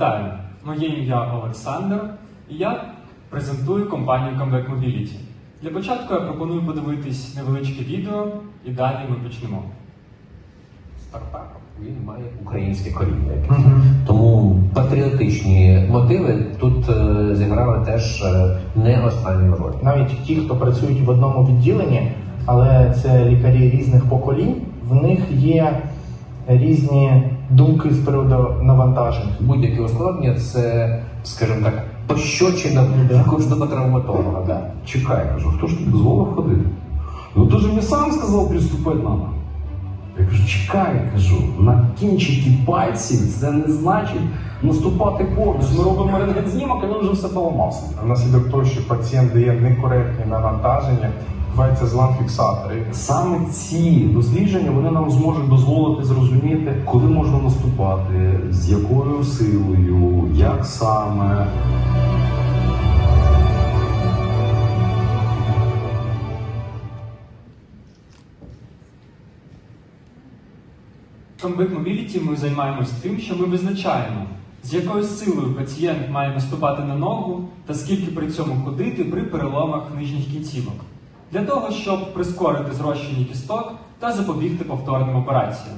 Вітаю! Моє ім'я Олександр, і я презентую компанію Comeback Mobility. Для початку я пропоную подивитись невеличке відео, і далі ми почнемо. стартап. Він має українське коріння. якесь. Тому патріотичні мотиви тут е, зіграли теж е, не останню роль. навіть ті, хто працюють в одному відділенні, але це лікарі різних поколінь, в них є різні думки з приводу навантажень. Будь-яке ускладнення це, скажімо так, пощочина Да. кожного травматолога. Да. Чекай, кажу, хто ж тобі дозволив ходити? Ну ти ж мені сам сказав приступати надо. Я кажу, чекай, кажу, на кінчики пальців це не значить наступати повністю. Ми робимо рентген знімок, а він вже все поламався. Внаслідок того, що пацієнт дає некоректні навантаження, відбувається злам фіксатори. Саме ці дослідження вони нам зможуть дозволити зрозуміти, коли можна наступати, з якою силою, як саме. В Comeback Mobility ми займаємось тим, що ми визначаємо, з якою силою пацієнт має наступати на ногу та скільки при цьому ходити при переломах нижніх кінцівок, для того, щоб прискорити зрощення кісток та запобігти повторним операціям.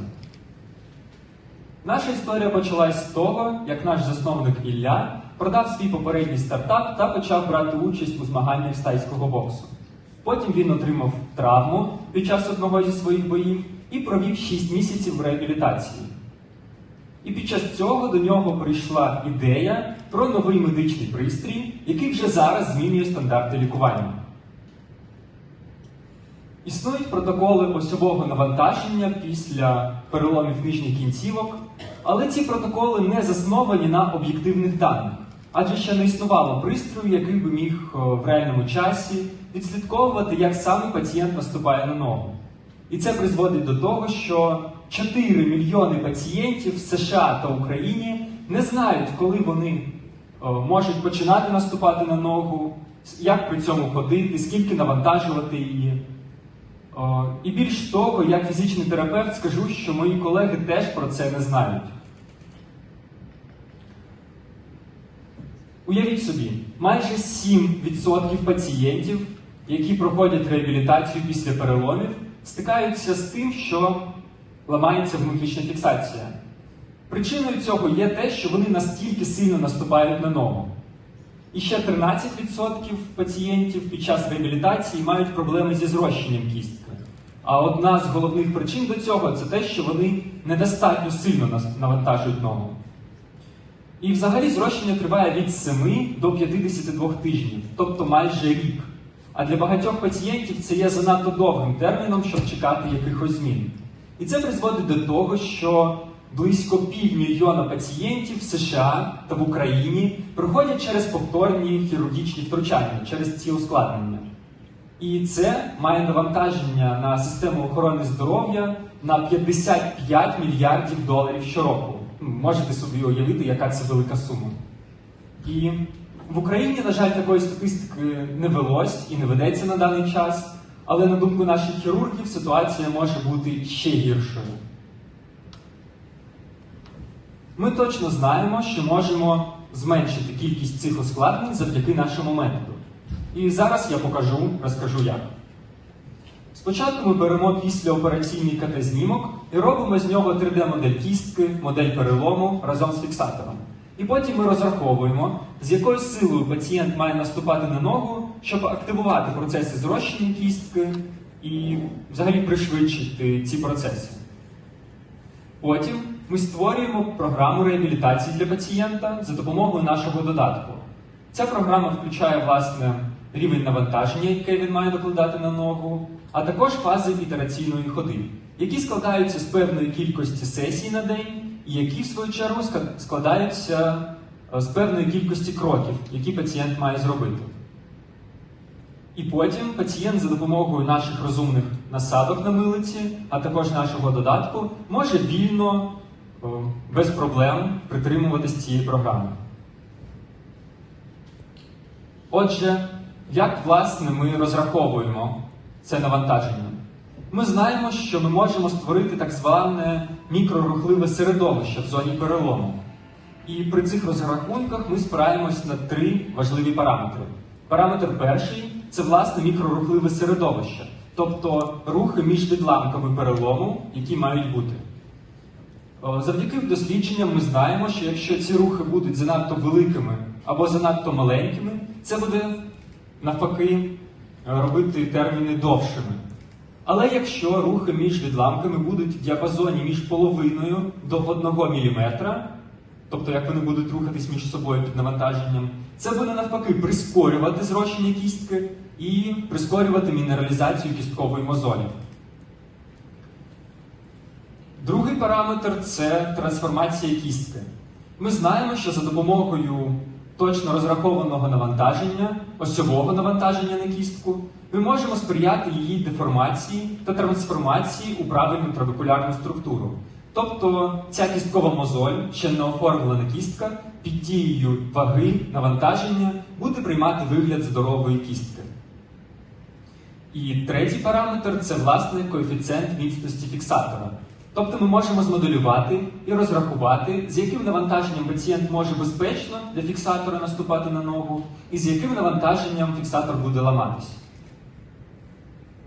Наша історія почалась з того, як наш засновник Ілля продав свій попередній стартап та почав брати участь у змаганнях з тайського боксу. Потім він отримав травму під час одного зі своїх боїв і провів 6 місяців в реабілітації. І під час цього до нього прийшла ідея про новий медичний пристрій, який вже зараз змінює стандарти лікування. Існують протоколи осьового навантаження після переломів нижніх кінцівок, але ці протоколи не засновані на об'єктивних даних, адже ще не існувало пристрою, який би міг е, в реальному часі відслідковувати, як саме пацієнт наступає на ногу. І це призводить до того, що 4 мільйони пацієнтів в США та Україні не знають, коли вони е, можуть починати наступати на ногу, як при цьому ходити, скільки навантажувати її. І більш того, як фізичний терапевт скажу, що мої колеги теж про це не знають. Уявіть собі, майже 7% пацієнтів, які проходять реабілітацію після переломів, стикаються з тим, що ламається внутрішня фіксація. Причиною цього є те, що вони настільки сильно наступають на ногу. І ще 13% пацієнтів під час реабілітації мають проблеми зі зрощенням кістки. А одна з головних причин до цього це те, що вони недостатньо сильно навантажують ногу. І взагалі зрощення триває від 7 до 52 тижнів, тобто майже рік. А для багатьох пацієнтів це є занадто довгим терміном, щоб чекати якихось змін. І це призводить до того, що близько півмільйона пацієнтів в США та в Україні проходять через повторні хірургічні втручання, через ці ускладнення. І це має навантаження на систему охорони здоров'я на 55 мільярдів доларів щороку. Можете собі уявити, яка це велика сума. І в Україні, на жаль, такої статистики не велось і не ведеться на даний час, але на думку наших хірургів, ситуація може бути ще гіршою. Ми точно знаємо, що можемо зменшити кількість цих ускладнень завдяки нашому методу. І зараз я покажу, розкажу як. Спочатку ми беремо післяопераційний КТ-знімок і робимо з нього 3D-модель кістки, модель перелому разом з фіксатором. І потім ми розраховуємо, з якою силою пацієнт має наступати на ногу, щоб активувати процеси зрощення кістки і взагалі пришвидшити ці процеси. Потім ми створюємо програму реабілітації для пацієнта за допомогою нашого додатку. Ця програма включає власне рівень навантаження, яке він має докладати на ногу, а також фази ітераційної ходи, які складаються з певної кількості сесій на день, і які, в свою чергу, складаються е, з певної кількості кроків, які пацієнт має зробити. І потім пацієнт за допомогою наших розумних насадок на милиці, а також нашого додатку, може вільно, без проблем притримуватись цієї програми. Отже, як власне ми розраховуємо це навантаження? Ми знаємо, що ми можемо створити так зване мікрорухливе середовище в зоні перелому. І при цих розрахунках ми спираємось на три важливі параметри. Параметр перший це власне мікрорухливе середовище, тобто рухи між відламками перелому, які мають бути. Завдяки дослідженням ми знаємо, що якщо ці рухи будуть занадто великими або занадто маленькими, це буде навпаки робити терміни довшими. Але якщо рухи між відламками будуть в діапазоні між половиною до 1 мм, тобто як вони будуть рухатись між собою під навантаженням, це буде навпаки прискорювати зрощення кістки і прискорювати мінералізацію кісткової мозолі. Другий параметр це трансформація кістки. Ми знаємо, що за допомогою точно розрахованого навантаження, осьового навантаження на кістку, ми можемо сприяти її деформації та трансформації у правильну трабекулярну структуру. Тобто ця кісткова мозоль, ще не оформлена кістка, під дією ваги, навантаження буде приймати вигляд здорової кістки. І третій параметр це власне коефіцієнт міцності фіксатора. Тобто ми можемо змоделювати і розрахувати, з яким навантаженням пацієнт може безпечно для фіксатора наступати на ногу, і з яким навантаженням фіксатор буде ламатись.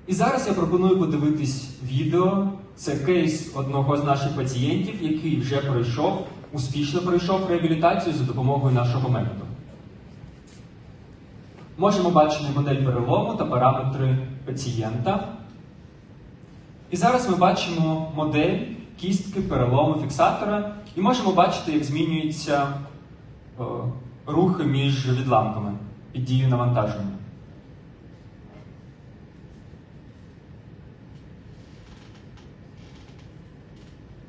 І зараз я пропоную подивитись відео. Це кейс одного з наших пацієнтів, який вже пройшов, успішно пройшов реабілітацію за допомогою нашого методу. Можемо бачити модель перелому та параметри пацієнта. І зараз ми бачимо модель кістки перелому фіксатора і можемо бачити, як змінюються е, рухи між відламками під дією навантаження.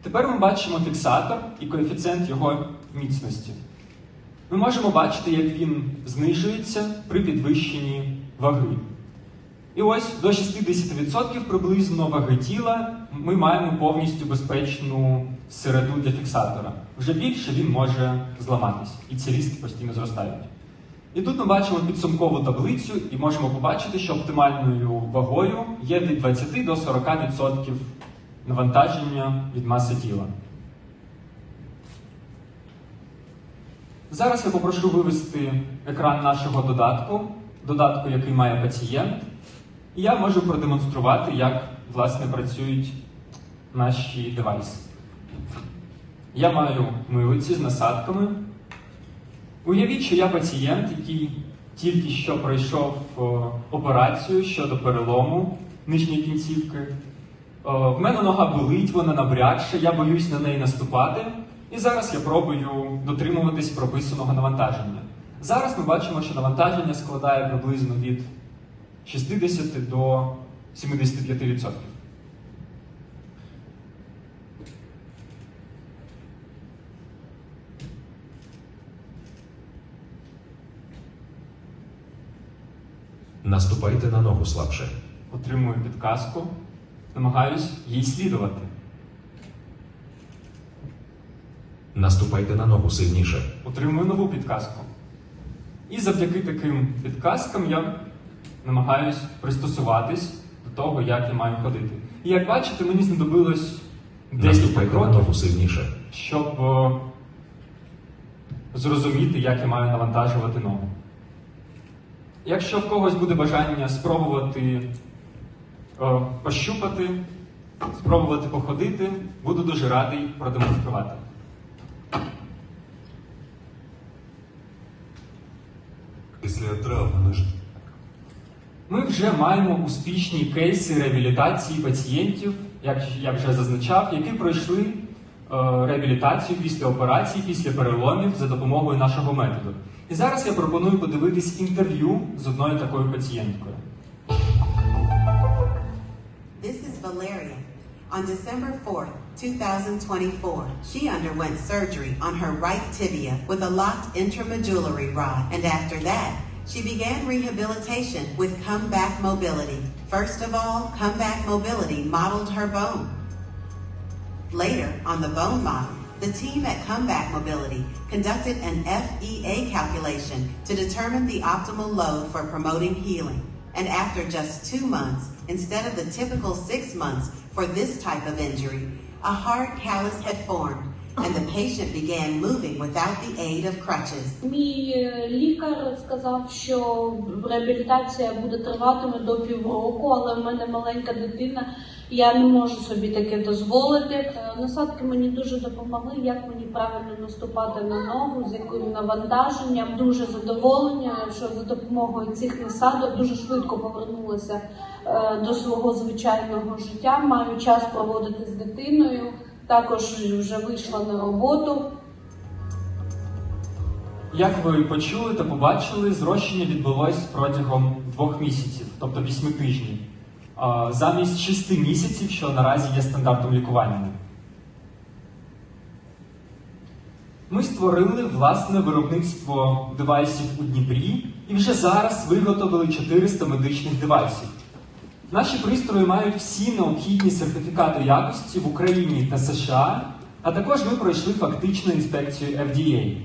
Тепер ми бачимо фіксатор і коефіцієнт його міцності. Ми можемо бачити, як він знижується при підвищенні ваги. І ось до 60% приблизно ваги тіла ми маємо повністю безпечну середу для фіксатора. Вже більше він може зламатись, і ці різки постійно зростають. І тут ми бачимо підсумкову таблицю і можемо побачити, що оптимальною вагою є від 20 до 40% навантаження від маси тіла. Зараз я попрошу вивести екран нашого додатку, додатку, який має пацієнт. І я можу продемонструвати, як власне працюють наші девайси. Я маю милиці з насадками. Уявіть, що я пацієнт, який тільки що пройшов операцію щодо перелому нижньої кінцівки. В мене нога болить, вона набрякша, я боюсь на неї наступати. І зараз я пробую дотримуватись прописаного навантаження. Зараз ми бачимо, що навантаження складає приблизно від 60 до 75%. Наступайте на ногу слабше. Отримую підказку, намагаюсь їй слідувати. Наступайте на ногу сильніше. Отримую нову підказку. І завдяки таким підказкам я намагаюсь пристосуватись до того, як я маю ходити. І як бачите, мені знадобилось декілька кроків, сильніше. щоб о, зрозуміти, як я маю навантажувати ногу. Якщо в когось буде бажання спробувати о, пощупати, спробувати походити, буду дуже радий продемонструвати. Після травми Ми вже маємо успішні кейси реабілітації пацієнтів, як я вже зазначав, які пройшли е, реабілітацію після операцій, після переломів за допомогою нашого методу. І зараз я пропоную подивитись інтерв'ю з одною такою пацієнткою. This is Valeria. On December 4th, 2024, she underwent surgery on her right tibia with a locked intramedullary rod, and after that, she began rehabilitation with comeback mobility. First of all, comeback mobility modeled her bone. Later, on the bone model, the team at Comeback Mobility conducted an FEA calculation to determine the optimal load for promoting healing. And after just two months, instead of the typical six months for this type of injury, a hard callus had formed, and the patient began moving without the aid of crutches. Мій е, лікар сказав, що реабілітація буде триватиме до півроку, але в мене маленька дитина, я не можу собі таке дозволити. Е, Насадки мені дуже допомогли, як мені правильно наступати на ногу, з яким навантаженням. Дуже задоволення, що за допомогою цих насадок дуже швидко повернулася е, до свого звичайного життя. Маю час проводити з дитиною. Також вже вийшла на роботу. Як ви почули та побачили, зрощення відбулось протягом двох місяців, тобто вісьми тижнів, замість шести місяців, що наразі є стандартом лікування. Ми створили власне виробництво девайсів у Дніпрі і вже зараз виготовили 400 медичних девайсів. Наші пристрої мають всі необхідні сертифікати якості в Україні та США, а також ми пройшли фактичну інспекцію FDA.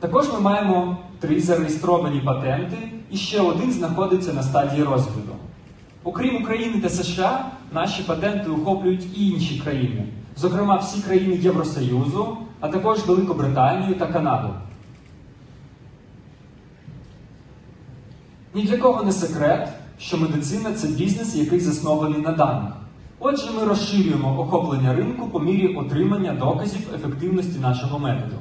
Також ми маємо три зареєстровані патенти, і ще один знаходиться на стадії розгляду. Окрім України та США, наші патенти охоплюють і інші країни, зокрема всі країни Євросоюзу, а також Великобританію та Канаду. Ні для кого не секрет, що медицина це бізнес, який заснований на даних. Отже, ми розширюємо охоплення ринку по мірі отримання доказів ефективності нашого методу.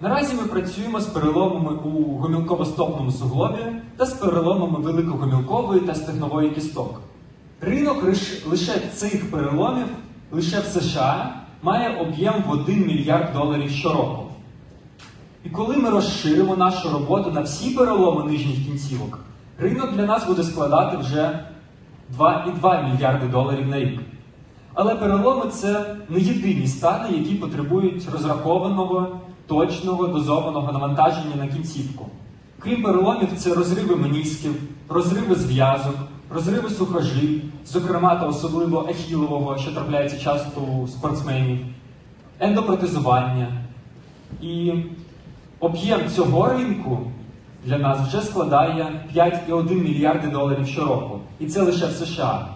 Наразі ми працюємо з переломами у гомілково-стопному суглобі та з переломами великогомілкової та стегнової кісток. Ринок лише цих переломів, лише в США, має об'єм в 1 мільярд доларів щороку. І коли ми розширимо нашу роботу на всі переломи нижніх кінцівок, ринок для нас буде складати вже 2,2 мільярди доларів на рік. Але переломи це не єдині стани, які потребують розрахованого, точного, дозованого навантаження на кінцівку. Крім переломів, це розриви менісків, розриви зв'язок, розриви сухожиль, зокрема та особливо ахілового, що трапляється часто у спортсменів, ендопротезування. І об'єм цього ринку для нас вже складає 5,1 мільярди доларів щороку. І це лише в США.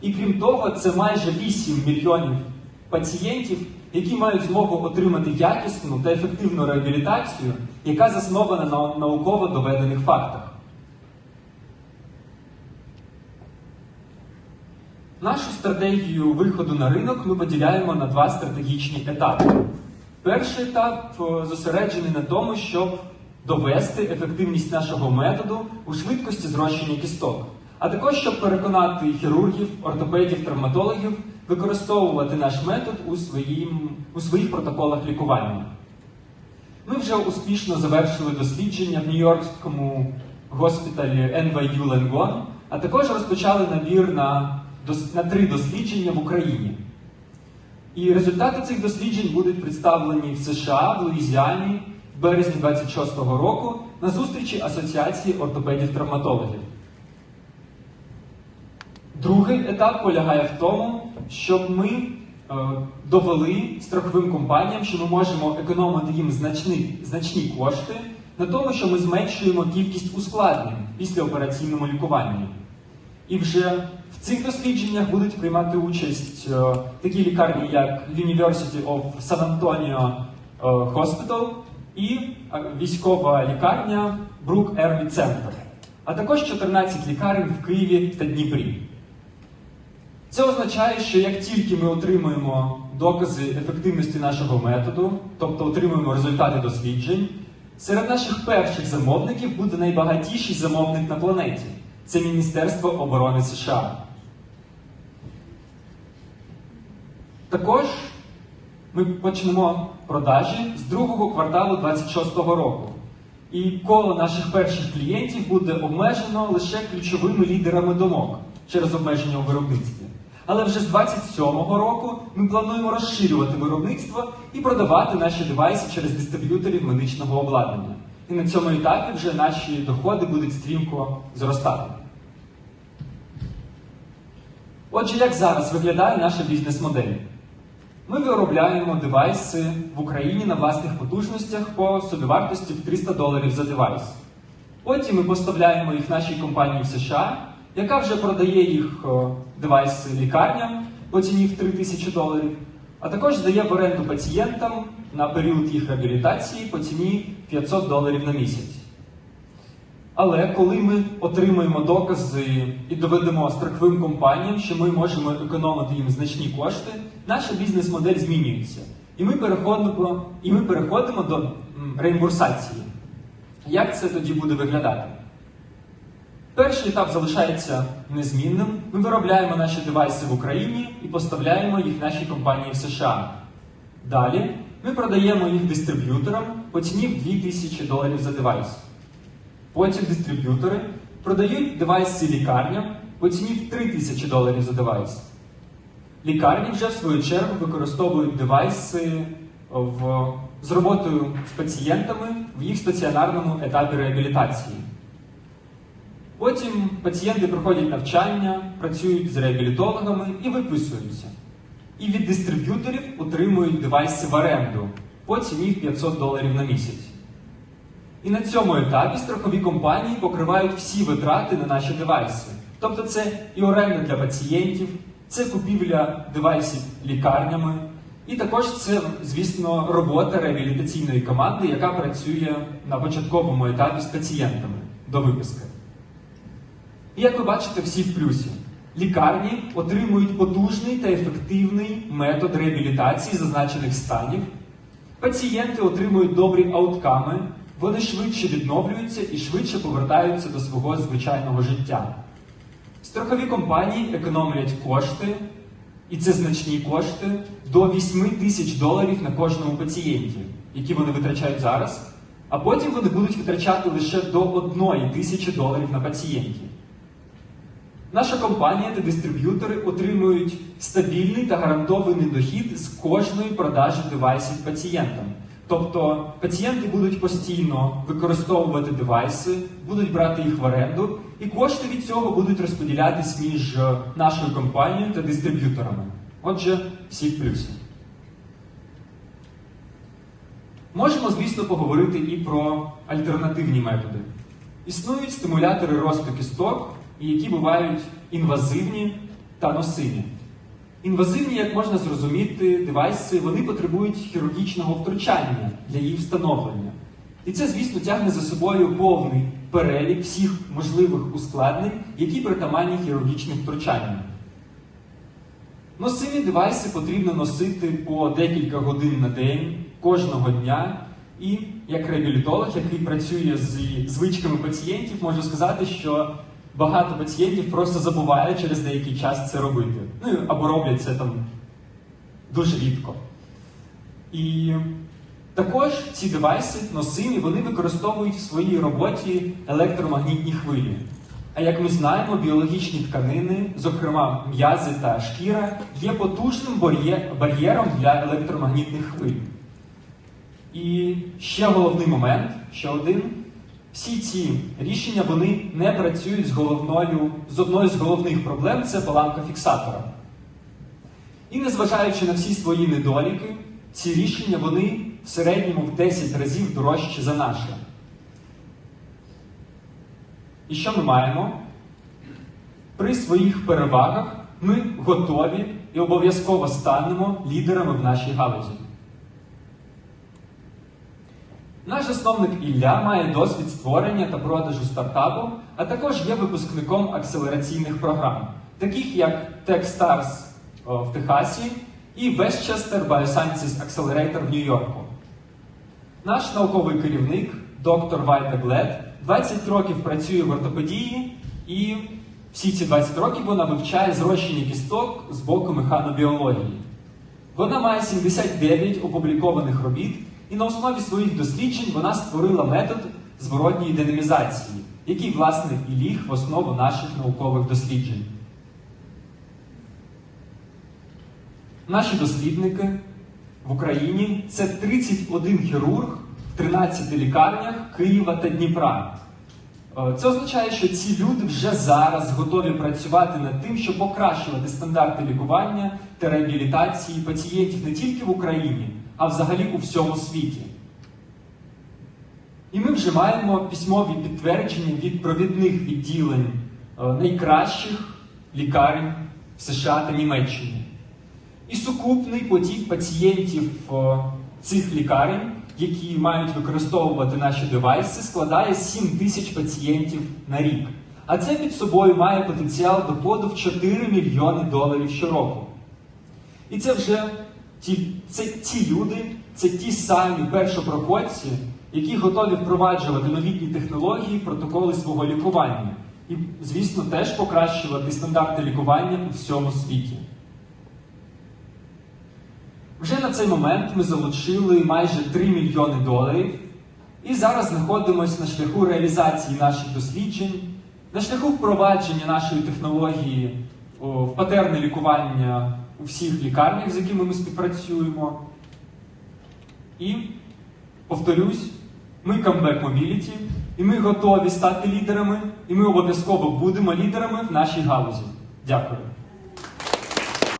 І крім того, це майже 8 мільйонів пацієнтів, які мають змогу отримати якісну та ефективну реабілітацію, яка заснована на науково доведених фактах. Нашу стратегію виходу на ринок ми поділяємо на два стратегічні етапи. Перший етап е, зосереджений на тому, щоб довести ефективність нашого методу у швидкості зрощення кісток, а також щоб переконати хірургів, ортопедів, травматологів використовувати наш метод у, своїм, у своїх протоколах лікування. Ми вже успішно завершили дослідження в Нью-Йоркському госпіталі NYU Langone, а також розпочали набір на, на три дослідження в Україні. І результати цих досліджень будуть представлені в США, в Луїзіані в березні 26-го року на зустрічі Асоціації ортопедів-травматологів. Другий етап полягає в тому, щоб ми е, довели страховим компаніям, що ми можемо економити їм значні, значні кошти на тому, що ми зменшуємо кількість ускладнень після операційному лікуванні. І вже в цих дослідженнях будуть приймати участь е, такі лікарні, як University of San Antonio е, Hospital і е, військова лікарня Brook Early Center, а також 14 лікарень в Києві та Дніпрі. Це означає, що як тільки ми отримуємо докази ефективності нашого методу, тобто отримуємо результати досліджень, серед наших перших замовників буде найбагатіший замовник на планеті це Міністерство оборони США. Також ми почнемо продажі з другого кварталу 26-го року. І коло наших перших клієнтів буде обмежено лише ключовими лідерами думок через обмеження у виробництві. Але вже з 27-го року ми плануємо розширювати виробництво і продавати наші девайси через дистриб'юторів медичного обладнання. І на цьому етапі вже наші доходи будуть стрімко зростати. Отже, як зараз виглядає наша бізнес-модель? Ми виробляємо девайси в Україні на власних потужностях по собівартості в 300 доларів за девайс. Потім ми поставляємо їх нашій компанії в США, яка вже продає їх девайси лікарням по ціні в 3000 доларів. а також здає в оренду пацієнтам на період їх реабілітації по ціні 500 доларів на місяць. Але коли ми отримаємо докази і доведемо страховим компаніям, що ми можемо економити їм значні кошти, наша бізнес-модель змінюється. І ми переходимо, і ми переходимо до реімбурсації. Як це тоді буде виглядати? Перший етап залишається незмінним. Ми виробляємо наші девайси в Україні і поставляємо їх нашій компанії в США. Далі ми продаємо їх дистриб'юторам по ціні в 2000 доларів за девайс. Потім дистриб'ютори продають девайси лікарням по ціні в 3000 доларів за девайс. Лікарні вже в свою чергу використовують девайси в, з роботою з пацієнтами в їх стаціонарному етапі реабілітації. Потім пацієнти проходять навчання, працюють з реабілітологами і виписуються. І від дистриб'юторів отримують девайси в оренду по ціні в 500 доларів на місяць. І на цьому етапі страхові компанії покривають всі витрати на наші девайси. Тобто це і оренда для пацієнтів, це купівля девайсів лікарнями, і також це, звісно, робота реабілітаційної команди, яка працює на початковому етапі з пацієнтами до виписки. І як ви бачите, всі в плюсі. Лікарні отримують потужний та ефективний метод реабілітації зазначених станів. Пацієнти отримують добрі аутками, вони швидше відновлюються і швидше повертаються до свого звичайного життя. Страхові компанії економлять кошти, і це значні кошти, до 8 тисяч доларів на кожному пацієнті, які вони витрачають зараз, а потім вони будуть витрачати лише до 1 тисячі доларів на пацієнтів. Наша компанія та дистриб'ютори отримують стабільний та гарантований дохід з кожної продажі девайсів пацієнтам. Тобто пацієнти будуть постійно використовувати девайси, будуть брати їх в оренду, і кошти від цього будуть розподілятись між е, нашою компанією та дистриб'юторами. Отже, всі в плюсі. Можемо, звісно, поговорити і про альтернативні методи. Існують стимулятори росту кісток, які бувають інвазивні та носимі. Інвазивні, як можна зрозуміти, девайси вони потребують хірургічного втручання для їх встановлення. І це, звісно, тягне за собою повний перелік всіх можливих ускладнень, які притаманні хірургічним втручанням. Носимі девайси потрібно носити по декілька годин на день кожного дня. І як реабілітолог, який працює з звичками пацієнтів, можу сказати, що багато пацієнтів просто забувають через деякий час це робити. Ну або роблять це там дуже рідко. І також ці девайси носимі, вони використовують в своїй роботі електромагнітні хвилі. А як ми знаємо, біологічні тканини, зокрема м'язи та шкіра, є потужним бар'єром для електромагнітних хвиль. І ще головний момент, ще один. Всі ці рішення вони не працюють з головною, з одною з головних проблем це баланка фіксатора. І незважаючи на всі свої недоліки, ці рішення вони в середньому в 10 разів дорожчі за наше. І що ми маємо? При своїх перевагах ми готові і обов'язково станемо лідерами в нашій галузі. Наш засновник Ілля має досвід створення та продажу стартапу, а також є випускником акселераційних програм, таких як TechStars в Техасі і Westchester Biosciences Accelerator в Нью-Йорку. Наш науковий керівник, доктор Вайта Глед, 20 років працює в ортопедії, і всі ці 20 років вона вивчає зрощення кісток з боку механобіології. Вона має 79 опублікованих робіт, і на основі своїх досліджень вона створила метод зворотньої динамізації, який, власне, і ліг в основу наших наукових досліджень. Наші дослідники в Україні це 31 хірург в 13 лікарнях Києва та Дніпра. Е, Це означає, що ці люди вже зараз готові працювати над тим, щоб покращувати стандарти лікування та реабілітації пацієнтів не тільки в Україні, а взагалі у всьому світі. І ми вже маємо письмові підтвердження від провідних відділень е, найкращих лікарень в США та Німеччині. І сукупний потік пацієнтів е, цих лікарень, які мають використовувати наші девайси, складає 7 тисяч пацієнтів на рік. А це під собою має потенціал доходу в 4 мільйони доларів щороку. І це вже ті, це ті люди, це ті самі першопроходці, які готові впроваджувати новітні технології протоколи свого лікування. І, звісно, теж покращувати стандарти лікування у всьому світі. Вже на цей момент ми залучили майже 3 мільйони доларів і зараз знаходимося на шляху реалізації наших досліджень, на шляху впровадження нашої технології в патерне лікування у всіх лікарнях, з якими ми співпрацюємо. І повторюсь, ми Comeback Mobility, і ми готові стати лідерами, і ми обов'язково будемо лідерами в нашій галузі. Дякую.